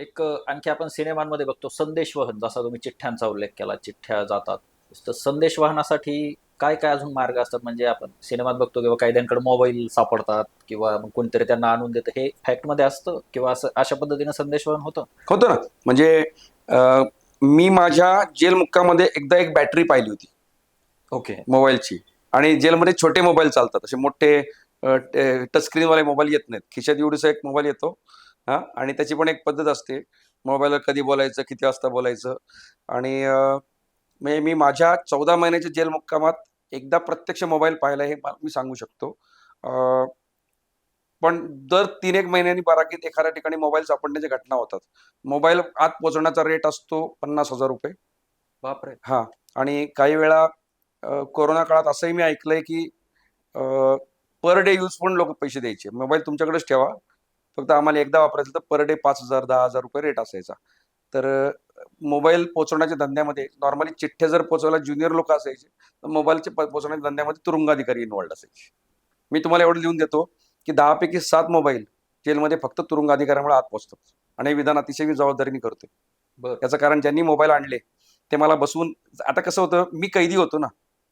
एक आणखी आपण सिनेमांमध्ये बघतो संदेशवहन जसा तुम्ही चिठ्ठ्यांचा उल्लेख केला चिठ्ठ्या जातात. तर संदेशवहनासाठी काय काय अजून मार्ग असतात? म्हणजे आपण सिनेमात बघतो किंवा कैद्यांकडे मोबाईल सापडतात किंवा मग कोणतरी त्यांना आणून देतं हे फॅक्टमध्ये असतं किंवा असं अशा पद्धतीने संदेशवहन होतं? होतं ना. म्हणजे मी माझ्या जेल मुक्कामध्ये एकदा एक बॅटरी पाहिली होती. ओके. मोबाईलची. आणि जेलमध्ये छोटे मोबाईल चालतात. असे मोठे टच स्क्रीनवाले मोबाईल येत नाहीत. खिशात एवढीसा एक मोबाईल येतो. हा? आणि त्याची पण एक पद्धत असते. मोबाईलवर कधी बोलायचं किती वाजता बोलायचं. आणि म्हणजे मी माझ्या चौदा महिन्याच्या जेल मुक्कामात एकदा प्रत्यक्ष मोबाईल पाहिला हे मा- सांगू शकतो. पण दर तीन एक महिन्यांनी बाराकीत एखाद्या ठिकाणी मोबाईल सापडण्याच्या घटना होतात. मोबाईल आत पोहोचवण्याचा रेट असतो पन्नास हजार रुपये. बापरे! हा. आणि काही वेळा कोरोना काळात असंही मी ऐकलंय की पर डे यूज पण लोक पैसे द्यायचे. मोबाईल तुमच्याकडेच ठेवा. फक्त आम्हाला एकदा वापरायचं तर पर डे पाच हजार दहा हजार रुपये रेट असायचा. तर मोबाईल पोहोचवण्याच्या धंद्यामध्ये नॉर्मली चिठ्ठ्या जर पोहोचवायला ज्युनियर लोक असायचे तर मोबाईलचे प- पोहोचवण्याच्या धंद्यामध्ये तुरुंगाधिकारी इन्वॉल्ड असायचे. मी तुम्हाला एवढं लिहून देतो की दहापैकी सात मोबाईल जेलमध्ये फक्त तुरुंगाधिकाऱ्यामुळे आत पोहोचतात. आणि हे विधान अतिशय मी जबाबदारीने करतोय. बरं. याचं कारण ज्यांनी मोबाईल आणले ते मला बसवून आता कसं होतं मी कैदी होतो ना.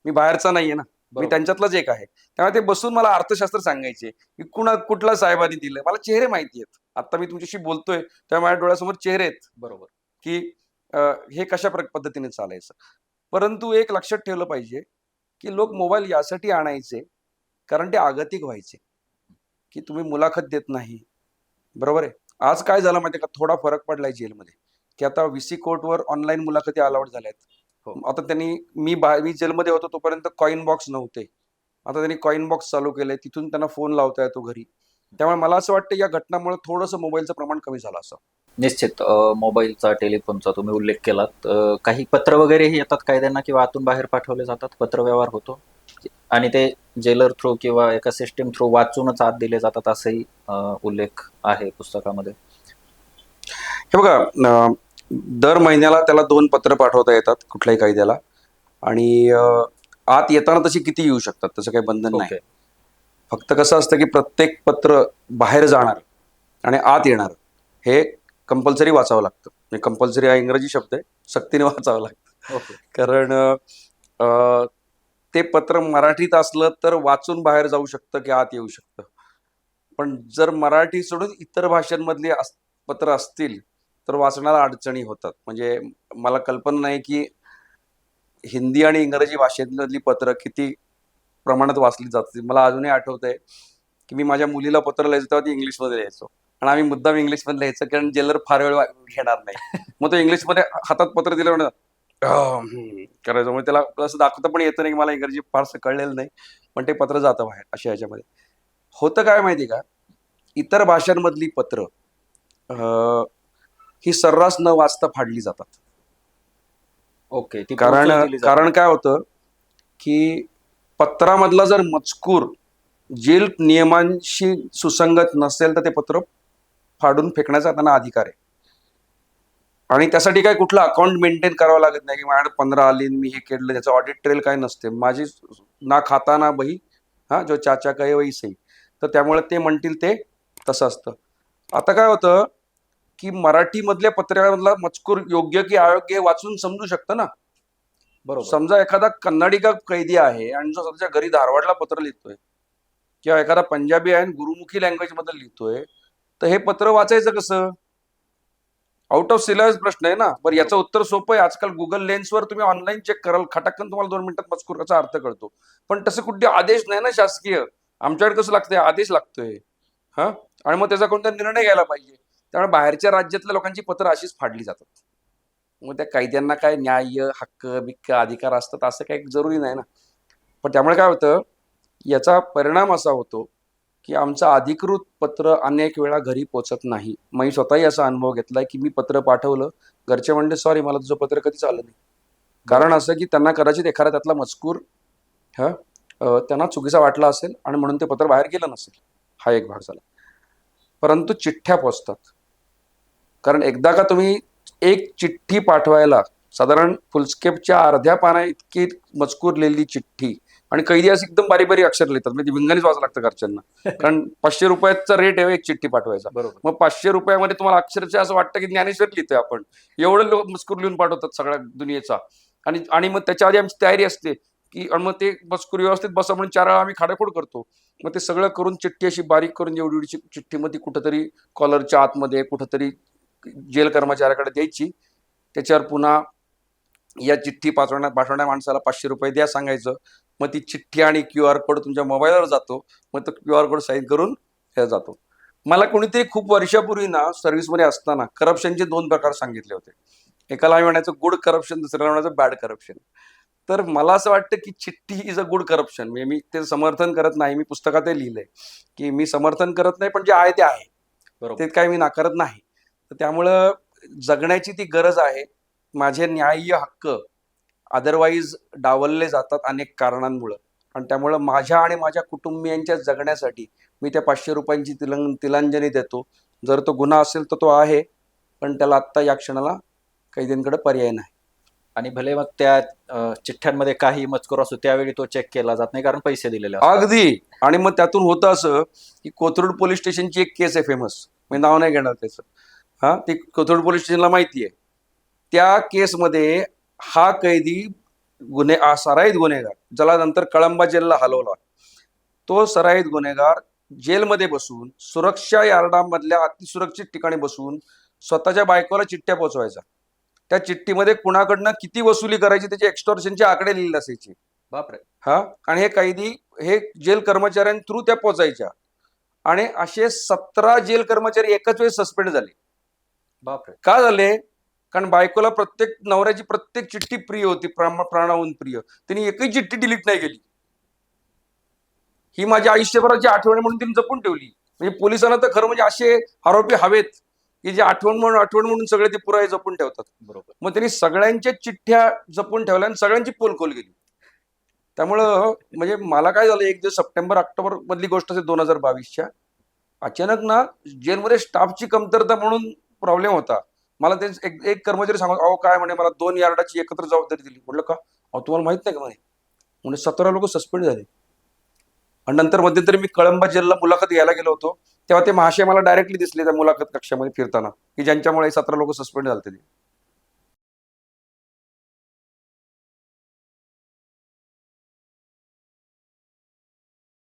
मी बाहेरचा नाहीये ना. मी. त्यांच्यातलाच एक आहे. त्यामुळे ते बसून मला अर्थशास्त्र सांगायचे की कुणा कुठला साहेबांनी दिलं. मला चेहरे माहिती आहेत. आता मी तुमच्याशी बोलतोय तेव्हा माझ्या डोळ्यासमोर चेहरे आहेत. बरोबर. की हे कशा पद्धतीने चालायचं? परंतु एक लक्षात ठेवलं पाहिजे की लोक मोबाईल यासाठी आणायचे कारण ते आगतिक व्हायचे. की तुम्ही मुलाखत देत नाही. बरोबर आहे? आज काय झालं माहितीये का? थोडा फरक पडलाय जेलमध्ये. की आता व्हीसी कोर्टवर ऑनलाईन मुलाखती अलाउड झाल्यात. हो. आता त्यांनी मी बा मी जेलमध्ये होतो तोपर्यंत कॉईन बॉक्स नव्हते. आता त्यांनी कॉईन बॉक्स चालू केलंय तिथून त्यांना फोन लावता येतो घरी. त्यामुळे मला असं वाटतं या घटनामुळे थोडंसं मोबाईलचं प्रमाण कमी झालं असं. निश्चित मोबाईलचा टेलिफोनचा तुम्ही उल्लेख केलात. काही पत्र वगैरेही येतात कायद्यांना किंवा आतून बाहेर पाठवले जातात पत्रव्यवहार होतो. आणि ते जेलर थ्रू किंवा एका सिस्टीम थ्रू वाचूनच आत दिले जातात असंही उल्लेख आहे पुस्तकामध्ये. हे बघा दर महिन्याला त्याला दोन पत्र पाठवता येतात कुठल्याही कायद्याला. आणि आत येताना तशी किती येऊ शकतात तसं काही बंधन नाही. फक्त कसं असतं की प्रत्येक पत्र बाहेर जाणार आणि आत येणार हे कंपल्सरी वाचावं लागतं. म्हणजे कंपल्सरी हा इंग्रजी शब्द आहे सक्तीने वाचावं लागतं. कारण ते पत्र मराठीत असलं तर वाचून बाहेर जाऊ शकतं की आत येऊ शकतं. पण जर मराठी सोडून इतर भाषांमधली पत्र असतील तर वाचण्याला अडचणी होतात. म्हणजे मला कल्पना नाही की हिंदी आणि इंग्रजी भाषेतली पत्र किती प्रमाणात वाचली जातील मला अजूनही आठवत आहे की मी माझ्या मुलीला पत्र लिहायचो तेव्हा ती इंग्लिशमध्ये लिहायचो. आणि आम्ही मुद्दाम इंग्लिशमध्ये लिहायचं कारण जेलर फार वेळ घेणार नाही. मग तो इंग्लिशमध्ये हातात पत्र दिलं म्हणत "अं, हम्म," करायचं. मग त्याला असं दाखवता पण येतं नाही की मला इंग्रजी फारसं कळलेलं नाही पण ते पत्र जातं बाहेर अशा ह्याच्यामध्ये. होतं काय माहिती का? इतर भाषांमधली पत्र ही सर्रास न वाचता फाडली जातात. ओके ती कारण. कारण काय होतं की पत्रामधला जर मजकूर जेल नियमांशी सुसंगत नसेल तर ते पत्र फाडून फेकण्याचा त्यांना अधिकार आहे. आणि त्यासाठी काय कुठलं अकाउंट मेंटेन करावं लागत नाही की माझ्याकडे पंधरा आली मी हे केलं त्याचं ऑडिट ट्रेल काय नसते. माझी ना खाता ना बही हा जो चाचा काय वही सही. तर त्यामुळे ते म्हणतील ते तसं असतं. आता काय होतं की मराठीमधल्या पत्रामधला मजकूर योग्य की अयोग्य वाचून समजू शकतं ना? बरोबर. समजा एखादा कन्नडी का कैदी आहे आणि जो स्वतःच्या घरी धारवाडला पत्र लिहितोय किंवा एखादा पंजाबी आहे गुरुमुखी लँग्वेजमध्ये लिहितोय तर हे पत्र वाचायचं कसं? आउट ऑफ सिलेबस प्रश्न आहे ना? बरं याचं उत्तर सोपं आहे. आजकाल गुगल लेन्सवर तुम्ही ऑनलाईन चेक कराल. खटाकन तुम्हाला दोन मिनिटात मजकुराचा अर्थ कळतो. पण तसं कुठे आदेश नाही ना शासकीय? आमच्याकडे कसं लागतंय? आदेश लागतोय. हा? आणि मग त्याचा कोणता निर्णय घ्यायला पाहिजे? त्यामुळे बाहेरच्या राज्यातल्या लोकांची पत्र अशीच फाडली जातात. मग त्या कायद्यांना काय न्याय हक्क बिक्क अधिकार असतात असं काही जरुरी नाही ना. पण त्यामुळे काय होतं याचा परिणाम असा होतो की आमचं अधिकृत पत्र अनेक वेळा घरी पोचत नाही. मी स्वतःही असा अनुभव घेतलाय की मी पत्र पाठवलं घरचे म्हणले सॉरी मला तुझं पत्र कधीच आलं नाही. कारण असं की त्यांना कदाचित एखादा त्यातला मजकूर हा त्यांना चुकीचा वाटला असेल आणि म्हणून ते पत्र बाहेर गेलं नसेल. हा एक भाग झाला. परंतु चिठ्ठ्या पोचतात. कारण एकदा का तुम्ही एक चिठ्ठी पाठवायला साधारण फुलस्केपच्या अर्ध्या पाना इतकी मजकूर लिहिलेली चिठ्ठी आणि कैदी असं एकदम बारीक बारीक अक्षर लिहितात म्हणजे विंगानेच वाचावं लागतं घरच्यांना. कारण पाचशे रुपयाचा रेट आहे एक चिठ्ठी पाठवायचा. बरोबर. मग पाचशे रुपयामध्ये तुम्हाला अक्षरशः असं वाटतं की ज्ञानेश्वर लिहितोय आपण. एवढं लोक मजकूर लिहून पाठवतात सगळ्या दुनियेचा. आणि आणि मग त्याच्या आधी आमची तयारी असते की आणि मग ते मजकूर व्यवस्थित बसा म्हणून चार वेळा आम्ही खाडाखोड करतो. मग ते सगळं करून चिठ्ठी अशी बारीक करून एवढी एवढीची चिठ्ठी मग ती कुठंतरी कॉलरच्या आतमध्ये कुठंतरी जेल कर्मचाऱ्याकडे द्यायची. त्याच्यावर पुन्हा या चिठ्ठी पाठवण्या पाठवण्या माणसाला पाचशे रुपये द्या सांगायचं. मग ती चिठ्ठी आणि क्यू आर कोड तुमच्या मोबाईलवर जातो. मग तो क्यू आर कोड साईन करून हे जातो. मला कोणीतरी खूप वर्षापूर्वी ना सर्व्हिसमध्ये असताना करप्शनचे दोन प्रकार सांगितले होते. एकाला म्हणायचो गुड करप्शन दुसऱ्याला म्हणायचं बॅड करप्शन तर मला असं वाटतं की चिठ्ठी इज अ गुड करप्शन म्हणजे मी ते समर्थन करत नाही. मी पुस्तकातही लिहिलंय की मी समर्थन करत नाही पण जे आहे ते आहे. ते काही मी नाकारत नाही. तर त्यामुळं जगण्याची ती गरज आहे. माझे न्याय्य हक्क अदरवाईज डावलले जातात अनेक कारणांमुळं. आणि त्यामुळं माझ्या आणि माझ्या कुटुंबियांच्या जगण्यासाठी मी त्या पाचशे रुपयांची तिलंग तिलांजली देतो. जर तो गुन्हा असेल तर तो आहे पण त्याला आत्ता या क्षणाला कैद्यांकडे पर्याय नाही. आणि भले मग त्या चिठ्ठ्यांमध्ये काही मजकूर असतो त्यावेळी तो चेक केला जात नाही कारण पैसे दिलेले अगदी. आणि मग त्यातून होतं असं की कोथरूड पोलीस स्टेशनची एक केस आहे फेमस मी नाव नाही घेणार त्याचं. हा ती कोथरूड पोलीस स्टेशनला माहिती आहे. त्या केसमध्ये हा कैदी गुन्हे सराईत गुन्हेगार ज्याला नंतर कळंबा जेलला हलवला. तो सराईत गुन्हेगार जेलमध्ये बसून सुरक्षा यार्डामधल्या अतिसुरक्षित ठिकाणी बसून स्वतःच्या बायकोला चिठ्ठ्या पोचवायचा. त्या चिठ्ठीमध्ये कुणाकडनं किती वसुली करायची त्याचे एक्स्टॉर्शनचे आकडे लिहिलेले असायचे. बापरे. हा आणि हे कैदी हे जेल कर्मचाऱ्यां थ्रू त्या पोचायच्या. आणि असे सतरा जेल कर्मचारी एकाच वेळेस सस्पेंड झाले. बापरे. का झाले? कारण बायकोला प्रत्येक नवऱ्याची प्रत्येक चिठ्ठी प्रिय होती प्राण- प्राणाहून प्रिय. तिने एकही चिठ्ठी डिलीट नाही केली. ही माझ्या आयुष्यभराची आठवण म्हणून तिने जपून ठेवली. म्हणजे पोलिसांना तर खरं म्हणजे असे आरोपी हवेत की जे आठवण म्हणून आठवण म्हणून सगळे ते पुरावे जपून ठेवतात. बरोबर. मग त्यांनी सगळ्यांच्या चिठ्ठ्या जपून ठेवल्या आणि सगळ्यांची पोलखोल गेली त्यामुळं म्हणजे मला काय झालं एक दिवस सप्टेंबर ऑक्टोबर मधली गोष्ट असेल दोन हजार बावीसच्या अचानक ना जेलमध्ये स्टाफची कमतरता म्हणून प्रॉब्लेम होता. मला ते एक एक कर्मचारी सांगत अहो काय म्हणे मला दोन यार्डाची एकत्र जबाबदारी दिली. म्हटलं का? अहो तुम्हाला माहीत नाही का म्हणे? म्हणजे सतरा लोक सस्पेंड झाले. आणि नंतर मध्यंतरी मी कळंबा जिल्हा मुलाखत घ्यायला गेलो होतो. तेव्हा ते महाशय मला डायरेक्टली दिसले त्या मुलाखत कक्षामध्ये फिरताना की ज्यांच्यामुळे सतरा लोक सस्पेंड झाले ते